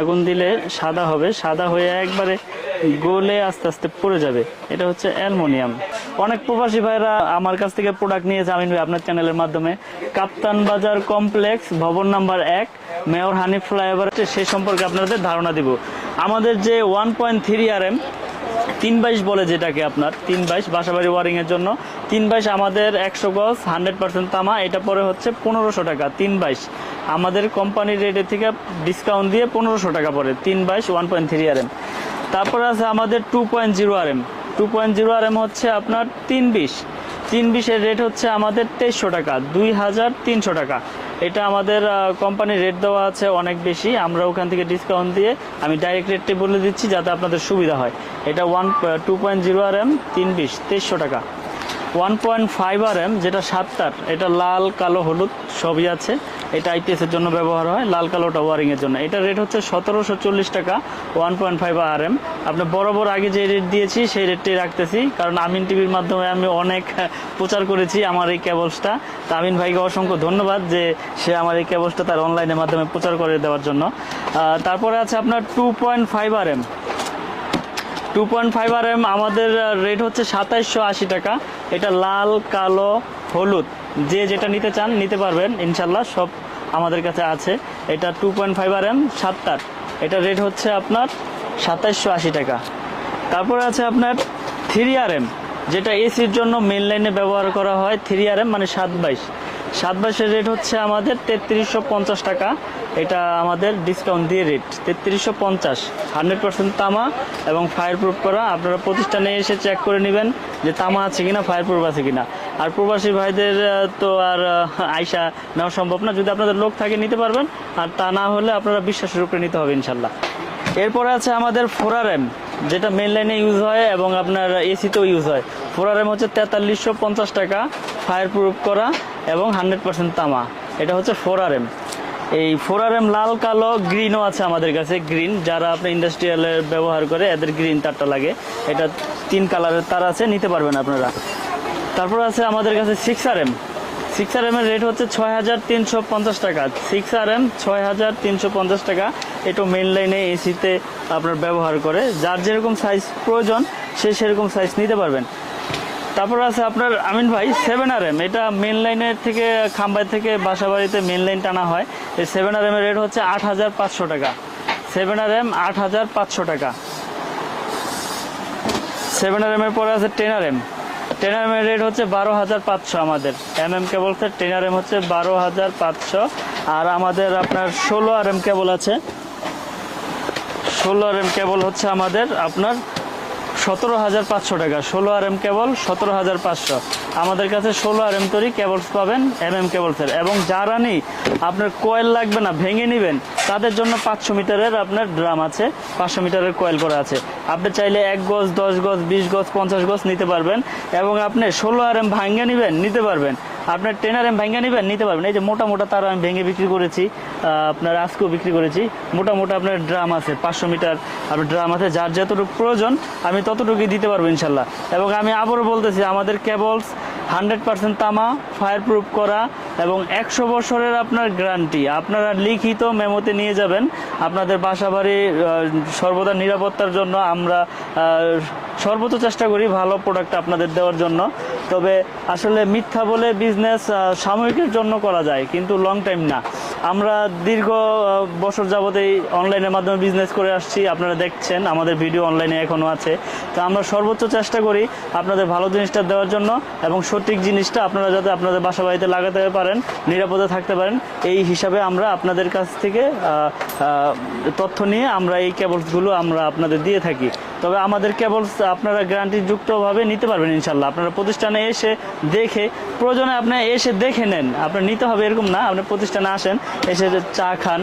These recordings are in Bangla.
আগুন দিলে সাদা হবে, সাদা হয়ে একবারে গলে আস্তে আস্তে পড়ে যাবে। এটা হচ্ছে অ্যালমোনিয়াম। অনেক প্রবাসী ভাইরা আমার কাছ থেকে প্রোডাক্ট নিয়েছে আমিন ভাই, আপনার চ্যানেলের মাধ্যমে। কাপ্তান বাজার কমপ্লেক্স ভবন নাম্বার এক, মেয়র হানিফ ফ্লাইওভার, সে সম্পর্কে আপনাদের ধারণা দিব। আমাদের যে one point three R M তিন বাইশ বলে যেটাকে আপনার, তিন বাইশ বাসাবাড়ি ওয়ারিং এর জন্য। তিন বাইশ আমাদের একশো গজ হান্ড্রেড পার্সেন্ট তামা, এটা পরে হচ্ছে পনেরোশো টাকা, তিন বাইশ। আমাদের কোম্পানির রেটের থেকে ডিসকাউন্ট দিয়ে পনেরোশো টাকা পড়ে তিন বাইশ one point three R M তারপরে আছে আমাদের two point zero R M two point zero R M হচ্ছে আপনার তিন বিশ। তিন বিশের রেট হচ্ছে আমাদের তেইশশো টাকা, দুই হাজার তিনশো টাকা। এটা আমাদের কোম্পানির রেট দেওয়া আছে অনেক বেশি। আমরা ওখান থেকে ডিসকাউন্ট দিয়ে আমি ডাইরেক্ট রেটটি বলে দিচ্ছি যাতে আপনাদের সুবিধা হয়। এটা one two point zero R M তিন বিশ তেইশশো টাকা। One point five R M যেটা সাতটার, এটা লাল, কালো, হলুদ, সবই আছে। এটা আইপিএস এর জন্য ব্যবহার হয়, লাল কালোটা ওয়ারিং এর জন্য। এটা রেট হচ্ছে সতেরোশো চল্লিশ টাকা one point five R M আপনি বরাবর আগে যে রেট দিয়েছি, সেই রেটটাই রাখতেছি, কারণ আমিন টিভির মাধ্যমে আমি অনেক প্রচার করেছি আমার এই কেবলসটা তো আমিন ভাইকে অসংখ্য ধন্যবাদ যে সে আমার এই কেবলসটা তার অনলাইনের মাধ্যমে প্রচার করে দেওয়ার জন্য। তারপরে আছে আপনার two point five R M two point five R M আমাদের রেট হচ্ছে সাতাইশশো আশি টাকা। এটা লাল, কালো, হলুদ। যে যেটা নিতে চান, নিতে পারবেন, ইনশাল্লাহ সব আমাদের কাছে আছে। এটা two point five R M সাতটার। এটা রেট হচ্ছে আপনার সাতাইশশো আশি টাকা। তারপরে আছে আপনার থ্রি আর এম যেটা এসির জন্য মেন লাইনে ব্যবহার করা হয় থ্রি আর এম মানে সাত বাইশ। সাত বাইশের রেট হচ্ছে আমাদের তেত্রিশশো পঞ্চাশ টাকা। এটা আমাদের ডিসকাউন্ট দিয়ে রেট তেত্রিশশো পঞ্চাশ। হান্ড্রেড পার্সেন্ট তামা এবং ফায়ার প্রুফ করা। আপনারা প্রতিষ্ঠানে এসে চেক করে নেবেন যে তামা আছে কিনা ফায়ার প্রুফ আছে কিনা। আর প্রবাসী ভাইদের তো আর আয়সা নেওয়া সম্ভব না। যদি আপনাদের লোক থাকে, নিতে পারবেন। আর তা না হলে আপনারা বিশ্বাসের উপরে নিতে হবে, ইনশাল্লাহ। এরপরে আছে আমাদের ফোরার এম যেটা মেন লাইনে ইউজ হয় এবং আপনার এসিতেও ইউজ হয়। ফোরার এম হচ্ছে তেতাল্লিশশো পঞ্চাশ টাকা ফায়ার প্রুফ করা এবং হান্ড্রেড পার্সেন্ট তামা। এটা হচ্ছে ফোরার এম এই ফোরার এম লাল, কালো গ্রিনও আছে আমাদের কাছে গ্রিন যারা আপনি ইন্ডাস্ট্রিয়ালের ব্যবহার করে, এদের গ্রিন তারটা লাগে। এটা তিন কালারের তার আছে, নিতে পারবেন আপনারা। তারপর আছে আমাদের কাছে six R M six R M এর রেট হচ্ছে ছয় হাজার তিনশো পঞ্চাশ টাকা। সিক্স আর এম ছয় হাজার তিনশো পঞ্চাশ টাকা। এটা মেন লাইনে এসিতে আপনার ব্যবহার করে। যার যেরকম সাইজ প্রয়োজন, সে সেরকম সাইজ নিতে পারবেন। তারপর আছে আপনার আমিন ভাই সেভেন আর এম এটা মেন লাইনের থেকে খাম্বাই থেকে বাসা বাড়িতে মেন লাইন টানা হয়। এই সেভেন আর এম এর রেট হচ্ছে আট হাজার পাঁচশো টাকা। সেভেন আর এম আট হাজার পাঁচশো টাকা। সেভেন আর এম এর পরে আছে ten R M ten R M এর রেট হচ্ছে বারো হাজার পাঁচশো আমাদের। M M cable ten R M হচ্ছে বারো হাজার পাঁচশো। আর আমাদের আপনার ষোলো আর এম কেবল আছে। ষোলো আর এম কেবল হচ্ছে আমাদের আপনার সতেরো হাজার পাঁচশো টাকা। ষোলো আর এম কেবল সতেরো হাজার পাঁচশো। আমাদের কাছে ষোলো আর এম তৈরি কেবলস পাবেন এম এম কেবলসের এবং যারা নেই আপনার কয়েল লাগবে না, ভেঙে নেবেন, তাদের জন্য পাঁচশো মিটারের আপনার ড্রাম আছে, পাঁচশো মিটারের কয়েল করা আছে। আপনি চাইলে এক গজ, দশ গজ, বিশ গজ, পঞ্চাশ গজ নিতে পারবেন, এবং আপনি ষোলো আর এম ভাঙ্গে নেবেন, নিতে পারবেন। আপনার টেন আর এম ভেঙে নেবেন? নিতে পারবেন। এই যে মোটা মোটা তার আমি ভেঙে বিক্রি করেছি আপনার আজকেও বিক্রি করেছি। মোটা মোটা আপনার ড্রাম আছে, পাঁচশো মিটার আপনার ড্রাম আছে, যার যতটুকু প্রয়োজন আমি ততটুকুই দিতে পারব ইনশাল্লাহ। এবং আমি আবারও বলতেছি, আমাদের কেবলস হান্ড্রেড পার্সেন্ট তামা ফায়ার প্রুফ করা এবং একশো বছরের আপনার গ্যারান্টি আপনারা লিখিত মেমোতে নিয়ে যাবেন। আপনাদের বাসা বাড়ি সর্বদা নিরাপত্তার জন্য আমরা সর্বোচ্চ চেষ্টা করি ভালো প্রোডাক্ট আপনাদের দেওয়ার জন্য। তবে আসলে মিথ্যা বলে বিজনেস সাময়িকের জন্য করা যায়, কিন্তু লং টাইম না। আমরা দীর্ঘ বছর যাবতেই অনলাইনের মাধ্যমে বিজনেস করে আসছি, আপনারা দেখছেন, আমাদের ভিডিও অনলাইনে এখনও আছে। তো আমরা সর্বোচ্চ চেষ্টা করি আপনাদের ভালো জিনিসটা দেওয়ার জন্য এবং সঠিক জিনিসটা আপনারা যাতে আপনাদের বাসা বাড়িতে লাগাতে পারেন, নিরাপদে থাকতে পারেন, এই হিসাবে আমরা আপনাদের কাছ থেকে তথ্য নিয়ে আমরা এই কেবলসগুলো আমরা আপনাদের দিয়ে থাকি। তবে আমাদের কেবলস আপনারা গ্যারান্টিযুক্তভাবে নিতে পারবেন ইনশাল্লাহ। আপনারা প্রতিষ্ঠানে এসে দেখে, প্রয়োজনে আপনি এসে দেখে নেন। আপনার নিতে হবে এরকম না, আপনি প্রতিষ্ঠানে আসেন, এসে চা খান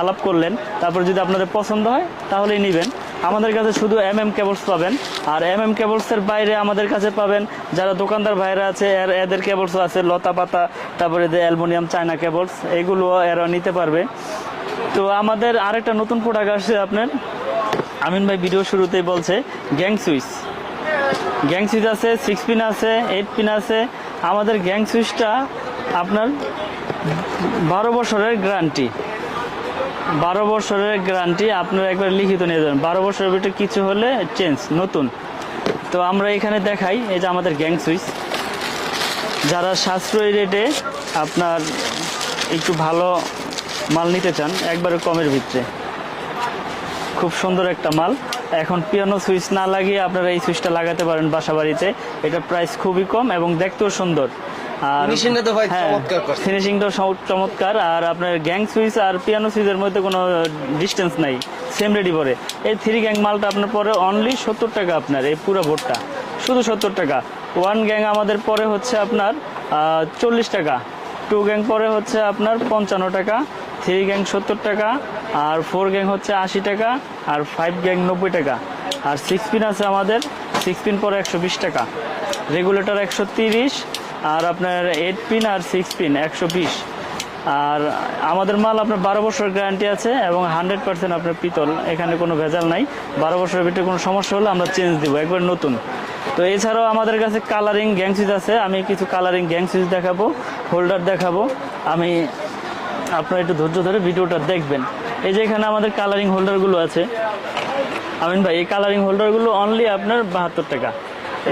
আলাপ করলেন, তারপর যদি আপনাদের পছন্দ হয়, তাহলেই নেবেন। আমাদের কাছে শুধু এম এম কেবলস পাবেন, আর এম এম কেবলসের বাইরে আমাদের কাছে পাবেন যারা দোকানদার ভাইরা আছে, এর, এদের কেবলস আছে, লতা পাতা, তারপরে যে অ্যালমোনিয়াম চায়না কেবলস এগুলো এরা নিতে পারবে। তো আমাদের আরেকটা নতুন প্রোডাক্ট আসছে আপনার আমিন ভাই ভিডিও শুরুতেই বলছে গ্যাং সুইচ গ্যাং সুইচ আছে সিক্স পিন আছে এইট পিন আছে। আমাদের গ্যাং সুইচটা আপনার বারো বছরের গ্যারান্টি বারো বছরের গ্যারান্টি আপনারা একবার লিখিত নিয়ে যাবেন। বারো বছরের ভিতরে কিছু হলে চেঞ্জ নতুন। তো আমরা এখানে দেখাই, এই যে আমাদের গ্যাং সুইচ যারা সাশ্রয়ী রেটে আপনার একটু ভালো মাল নিতে চান, একবারে কমের ভিতরে খুব সুন্দর একটা মাল। এখন পিয়ানো সুইচ না লাগিয়ে আপনারা এই সুইচটা লাগাতে পারেন বাসা বাড়িতে এটা প্রাইস খুবই কম এবং দেখতেও সুন্দর। আর তো ভাই চমৎকার করছে। ফিনিশিংটাও চমৎকার। আর আপনার গ্যাং সুইচ আর পিয়ানো সুইচের মধ্যে কোনো ডিস্টেন্স নাই। সেম রেডি পরে। এই থ্রি গ্যাং মালটা আপনার পরে অনলি সত্তর টাকা আপনার এই পুরো বোর্ডটা। শুধু সত্তর টাকা। ওয়ান গ্যাং আমাদের পরে হচ্ছে আপনার চল্লিশ টাকা। টু গ্যাং পরে হচ্ছে আপনার পঞ্চান্ন টাকা। থ্রি গ্যাং সত্তর টাকা, আর ফোর গ্যাং হচ্ছে আশি টাকা, আর ফাইভ গ্যাং নব্বই টাকা। আর সিক্স পিন আছে আমাদের সিক্স পিন পরে একশো বিশ টাকা। রেগুলেটর একশো তিরিশ, আর আপনার এইট পিন আর সিক্স পিন একশো বিশ। আর আমাদের মাল আপনার বারো বছর গ্যারান্টি আছে এবং হান্ড্রেড পার্সেন্ট আপনার পিতল, এখানে কোনো ভেজাল নাই। বারো বছরের ভিতরে কোনো সমস্যা হলে আমরা চেঞ্জ দিব, একবার নতুন। তো এছাড়াও আমাদের কাছে কালারিং গ্যাং সুইচ আছে, আমি কিছু কালারিং গ্যাং সুইচ দেখাবো হোল্ডার দেখাবো। আমি আপনারা একটু ধৈর্য ধরে ভিডিওটা দেখবেন। এই যে এখানে আমাদের কালারিং হোল্ডারগুলো আছে। আমিন ভাই, এই কালারিং হোল্ডারগুলো অনলি আপনার বাহাত্তর টাকা।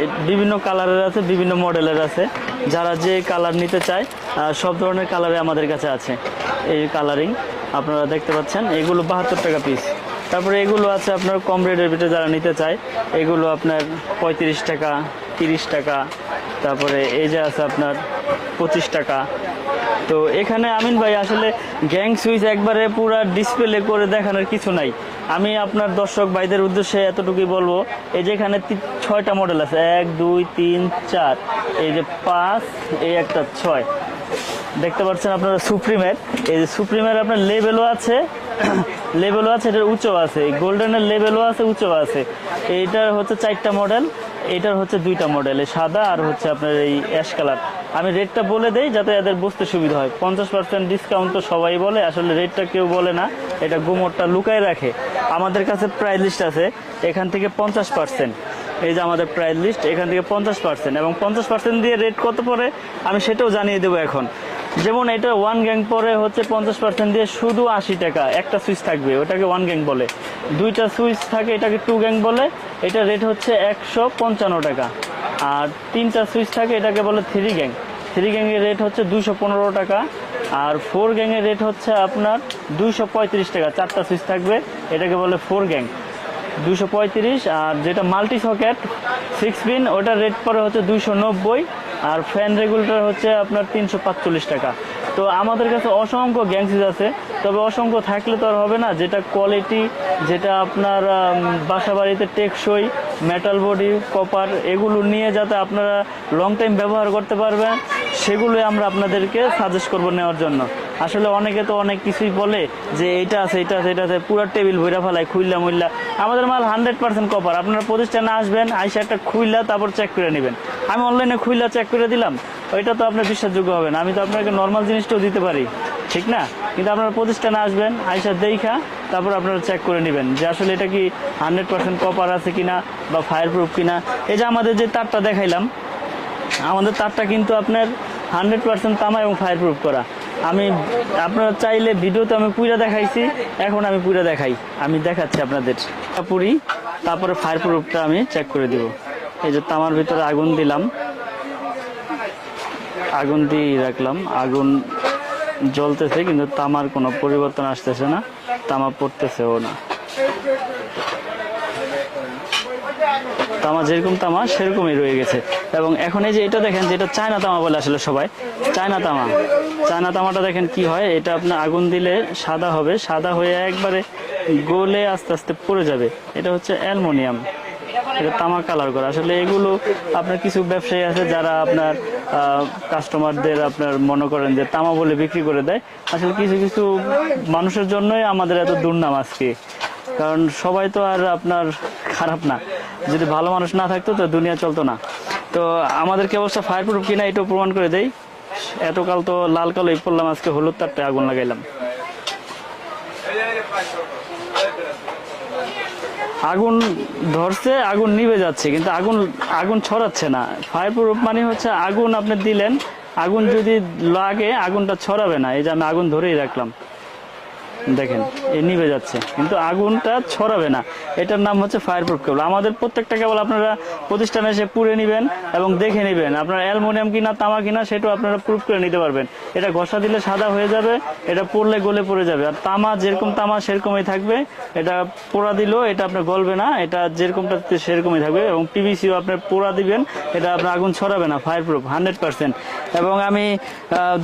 এই বিভিন্ন কালারের আছে, বিভিন্ন মডেলের আছে। যারা যে কালার নিতে চায় সব ধরনের কালারে আমাদের কাছে আছে। এই কালারিং আপনারা দেখতে পাচ্ছেন, এগুলো বাহাত্তর টাকা পিস তারপরে এগুলো আছে আপনার কম রেটের ভিতরে যারা নিতে চায়, এগুলো আপনার পঁয়ত্রিশ টাকা, তিরিশ টাকা। তারপরে এই যে আছে আপনার পঁচিশ টাকা। তো এখানে আমিন ভাই, আসলে গ্যাং সুইচ একবারে পুরো ডিসপ্লে করে দেখানোর কিছু নাই। আমি আপনার দর্শক ভাইদের উদ্দেশ্যে এতটুকুই বলব, এই যে এখানে ছয়টা মডেল আছে। এক, দুই, তিন, চার, এই যে পাঁচ, এই একটা ছয়। দেখতে পাচ্ছেন আপনারা সুপ্রিমের এই যে সুপ্রিমের আপনার লেভেলও আছে লেভেলও আছে, এটার উঁচু আছে। গোল্ডেনের লেভেলও আছে উঁচু আছে। এইটার হচ্ছে চারটা মডেল এটার হচ্ছে দুইটা মডেল সাদা আর হচ্ছে আপনার এই অ্যাশ কালার আমি রেটটা বলে দেই যাতে এদের বুঝতে সুবিধা হয়। পঞ্চাশ পার্সেন্ট ডিসকাউন্ট তো সবাই বলে, আসলে রেটটা কেউ বলে না। এটা গুমোরটা লুকায় রাখে। আমাদের কাছে প্রাইস লিস্ট আছে, এখান থেকে পঞ্চাশ পার্সেন্ট এই যে আমাদের প্রাইস লিস্ট এখান থেকে পঞ্চাশ পার্সেন্ট এবং পঞ্চাশ পার্সেন্ট দিয়ে রেট কত পড়ে, আমি সেটাও জানিয়ে দেবো এখন। যেমন এটা ওয়ান গ্যাং পরে হচ্ছে পঞ্চাশ পার্সেন্ট দিয়ে শুধু আশি টাকা। একটা সুইচ থাকবে, ওটাকে ওয়ান গ্যাং বলে। দুইটা সুইচ থাকে, এটাকে টু গ্যাং বলে। এটা রেট হচ্ছে একশো পঞ্চান্ন টাকা। আর তিনটা সুইচ থাকে, এটাকে বলে থ্রি গ্যাং থ্রি গ্যাংয়ের রেট হচ্ছে দুশো পনেরো টাকা, আর ফোর গ্যাংয়ের রেট হচ্ছে আপনার দুশো পঁয়ত্রিশ টাকা। চারটা সুইচ থাকবে, এটাকে বলে ফোর গ্যাং দুশো পঁয়ত্রিশ, আর যেটা মাল্টি সকেট সিক্স পিন ওটার রেট পরে হচ্ছে দুশো নব্বই, আর ফ্যান রেগুলেটর হচ্ছে আপনার তিনশো পাঁচচল্লিশ টাকা। তো আমাদের কাছে অসংখ্য গ্যাংসিস আছে, তবে অসংখ্য থাকলে তো আর হবে না, যেটা কোয়ালিটি যেটা আপনার বাসা বাড়িতে টেকসই মেটাল বডি কপার এগুলো নিয়ে যাতে আপনারা লং টাইম ব্যবহার করতে পারবেন সেগুলোই আমরা আপনাদেরকে সাজেস্ট করব নেওয়ার জন্য। আসলে অনেকে তো অনেক কিছুই বলে যে এইটা আছে এটা আছে এটা আছে, পুরো টেবিল ভৈরা ফেলায়, খুইল্লা মুইল্লা। আমাদের মাল হান্ড্রেড পার্সেন্ট কপার আপনারা প্রতিষ্ঠানে আসবেন, আইসা একটা খুইল্লা, তারপর চেক করে নেবেন। আমি অনলাইনে খুইল্লা চেক করে দিলাম, ওইটা তো আপনার বিশ্বাসযোগ্য হবে না। আমি তো আপনাকে নর্মাল জিনিসটাও দিতে পারি, ঠিক না? কিন্তু আপনারা প্রতিষ্ঠানে আসবেন, আইসা দেখা তারপর আপনারা চেক করে নেবেন যে আসলে এটা কি হান্ড্রেড পার্সেন্ট কপার আছে কিনা বা ফায়ার প্রুফ কিনা। এই যে আমাদের যে তারটা দেখাইলাম, আমাদের তারটা কিন্তু আপনার হান্ড্রেড পার্সেন্ট তামা এবং ফায়ার প্রুফ করা। আমি আপনারা চাইলে ভিডিওতে আমি পুরা দেখাইছি, এখন আমি পুরা দেখাই। আমি দেখাচ্ছি আপনাদের। পুরি, তারপরে ফায়ার প্রুফটা আমি চেক করে দিব। এই যে তামার ভিতরে আগুন দিলাম। আগুন দিয়ে রাখলাম। আগুন জ্বলতেছে, কিন্তু তামার কোনো পরিবর্তন আসতেছে না। তামা পড়তেছেও না। তামা যেরকম তামা, সেরকমই রয়ে গেছে। এবং এখন এই যে এটা দেখেন, যেটা চায়না তামা বলে আসলে সবাই, চায়না তামা। চায়না তামাটা দেখেন কি হয়, এটা আপনার আগুন দিলে সাদা হবে, সাদা হয়ে একবারে গলে আস্তে আস্তে পড়ে যাবে। এটা হচ্ছে অ্যালমোনিয়াম। এটা তামা কালার করা। আসলে এগুলো আপনার কিছু ব্যবসায়ী আছে যারা আপনার কাস্টমারদের আপনার মনে করেন যে তামা বলে বিক্রি করে দেয়। আসলে কিছু কিছু মানুষের জন্যই আমাদের এত দুর্নাম আজকে। কারণ সবাই তো আর আপনার খারাপ না। যদি ভালো মানুষ না থাকতো তো দুনিয়া চলতো না। তো আমাদের কি অবস্থা ফায়ার প্রুফ কিনা এটাও প্রমাণ করে দেয় এতকাল তো লাল কালোই পড়লাম আজকে হলুদ তারটা আগুন লাগাইলাম। আগুন ধরছে, আগুন নিভে যাচ্ছে, কিন্তু আগুন আগুন ছড়াচ্ছে না। ফায়ার প্রুফ মানে হচ্ছে আগুন আপনি দিলেন, আগুন যদি লাগে, আগুনটা ছড়াবে না। এই যে আমি আগুন ধরেই রাখলাম। দেখেন, এ নিভে যাচ্ছে। কিন্তু আগুনটা ছড়াবে না। এটার নাম হচ্ছে ফায়ার প্রুফ কেবল আমাদের প্রত্যেকটা কেবল আপনারা প্রতিষ্ঠানে এসে পুড়ে নেবেন এবং দেখে নেবেন। আপনার অ্যালমোনিয়াম কিনা, তামা কিনা, সেটাও আপনারা প্রুফ করে নিতে পারবেন। এটা ঘষা দিলে সাদা হয়ে যাবে, এটা পড়লে গলে পড়ে যাবে। আর তামা, যেরকম তামা, সেরকমই থাকবে। এটা পোড়া দিলেও এটা আপনার গলবে না, এটা যেরকমটা সেরকমই থাকবে এবং পিভিসিও আপনার পোড়া দিবেন, এটা আপনার আগুন ছড়াবে না ফায়ার প্রুফ হান্ড্রেড পার্সেন্ট এবং আমি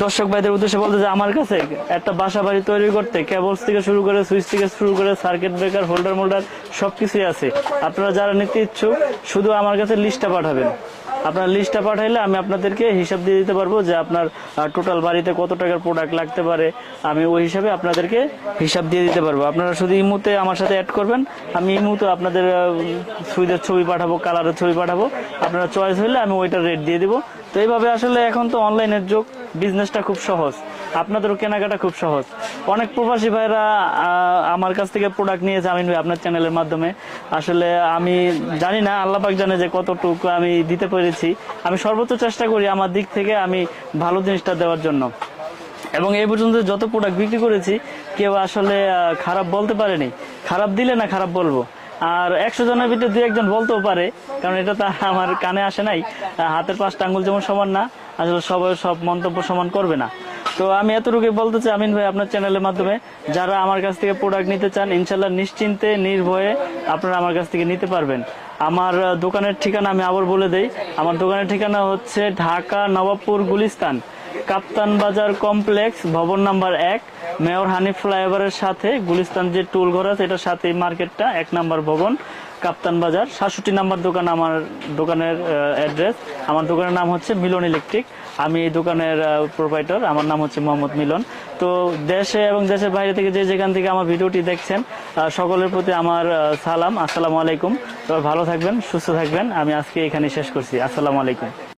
দর্শক ভাইদের উদ্দেশ্যে বলতে যে আমার কাছে একটা বাসা বাড়ি তৈরি করতে কেবলস থেকে শুরু করে সুইচ থেকে শুরু করে সার্কিট ব্রেকার, হোল্ডার, মোল্ডার সব কিছুই আছে। আপনারা যারা নিতে ইচ্ছুক, শুধু আমার কাছে লিস্টটা পাঠাবেন। আপনার লিস্টটা পাঠাইলে আমি আপনাদেরকে হিসাব দিয়ে দিতে পারব যে আপনার টোটাল বাড়িতে কত টাকার প্রোডাক্ট লাগতে পারে। আমি ওই হিসাবে আপনাদেরকে হিসাব দিয়ে দিতে পারব। আপনারা শুধু ইমুতে আমার সাথে অ্যাড করবেন। আমি ইমুতে আপনাদের সুইচের ছবি পাঠাবো কালারের ছবি পাঠাবো। আপনারা চয়েস হলে আমি ওইটার রেট দিয়ে দিব। তো এইভাবে আসলে এখন তো অনলাইনের যুগ। বিজনেসটা খুব সহজ। আপনাদেরও কেনাকাটা খুব সহজ। অনেক প্রবাসী ভাইরা আমার কাছ থেকে প্রোডাক্ট নিয়েছে আমিন ভাই আপনার চ্যানেলের মাধ্যমে। আসলে আমি জানি না, আল্লাহ পাক জানে যে কতটুকু আমি দিতে পেরেছি। আমি সর্বোচ্চ চেষ্টা করি আমার দিক থেকে আমি ভালো জিনিসটা দেওয়ার জন্য। এবং এই পর্যন্ত যত প্রোডাক্ট বিক্রি করেছি, কেউ আসলে খারাপ বলতে পারেনি। খারাপ দিলে না খারাপ বলব। আর একশো জনের ভিতরে দু একজন বলতেও পারে, কারণ এটা তো আমার কানে আসে নাই। হাতের পাঁচটা আঙ্গুল যেমন সমান না, আসলে সবাই সব মন্তব্য সমান করবে না। তো আমি এতটুকুই বলতে চাই, আমিন ভাই, আপনার চ্যানেলের মাধ্যমে যারা আমার কাছ থেকে প্রোডাক্ট নিতে চান ইনশাল্লাহ নিশ্চিন্তে, নির্ভয়ে আপনারা আমার কাছ থেকে নিতে পারবেন। আমার দোকানের ঠিকানা আমি আবার বলে দেই। আমার দোকানের ঠিকানা হচ্ছে ঢাকা নবাবপুর গুলিস্তান। কাপ্তান বাজার কমপ্লেক্স, ভবন নাম্বার এক, মেয়র হানিফ ফ্লাইওভারের সাথে গুলিস্তান যে টুল ঘর আছে, এটার সাথে মার্কেটটা, এক নাম্বার ভবন, কাপ্তান বাজার। সাতষট্টি নাম্বার দোকান আমার দোকানের অ্যাড্রেস আমার দোকানের নাম হচ্ছে মিলন ইলেকট্রিক। আমি এই দোকানের প্রোভাইডার আমার নাম হচ্ছে মোহাম্মদ মিলন। তো দেশে এবং দেশের বাইরে থেকে যে যেখান থেকে আমার ভিডিওটি দেখছেন সকলের প্রতি আমার সালাম। আসসালামু আলাইকুম। তো ভালো থাকবেন, সুস্থ থাকবেন। আমি আজকে এখানে শেষ করছি। আসসালামু আলাইকুম।